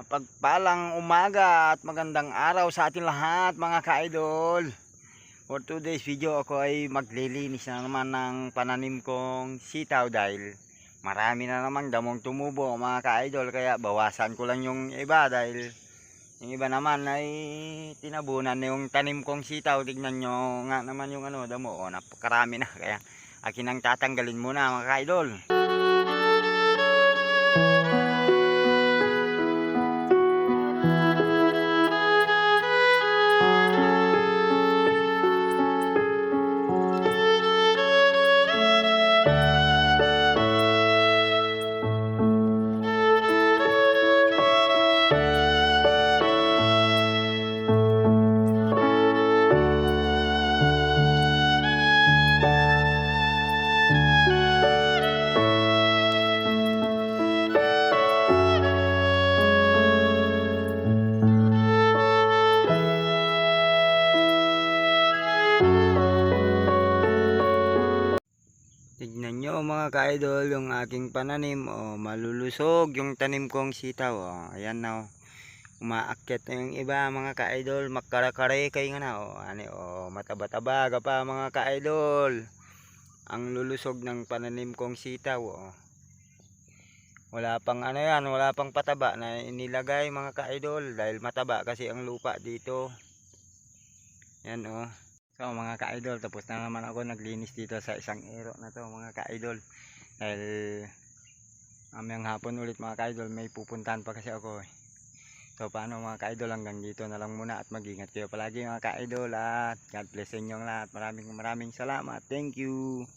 Pagpalang umaga at magandang araw sa ating lahat mga ka-idol. For today's video ako ay maglilinis na naman ng pananim kong sitaw dahil marami na namang damong tumubo mga ka-idol kaya bawasan ko lang yung iba dahil yung iba naman ay tinabunan na yung tanim kong sitaw. Tignan nyo nga naman yung ano damo. O, napakarami na kaya akin ang tatanggalin muna mga ka-idol. Tignan nyo mga ka-idol yung aking pananim. O, malulusog yung tanim kong sitaw. O, ayan na o. Umaakyat na yung iba mga ka-idol. Makarakare kayo nga na. O, ano, o, mataba-taba ka pa mga ka-idol. Ang lulusog ng pananim kong sitaw. O. Wala pang ano yan, wala pang pataba na inilagay mga ka-idol. Dahil mataba kasi ang lupa dito. Yan o. So mga ka-idol, tapos na naman ako naglinis dito sa isang ero na to mga ka-idol. Dahil mamayang hapon ulit mga ka-idol, may pupuntahan pa kasi ako eh. So paano mga ka-idol, hanggang dito na lang muna at mag-ingat kayo palagi mga ka-idol at God bless inyong lahat. Maraming maraming salamat. Thank you.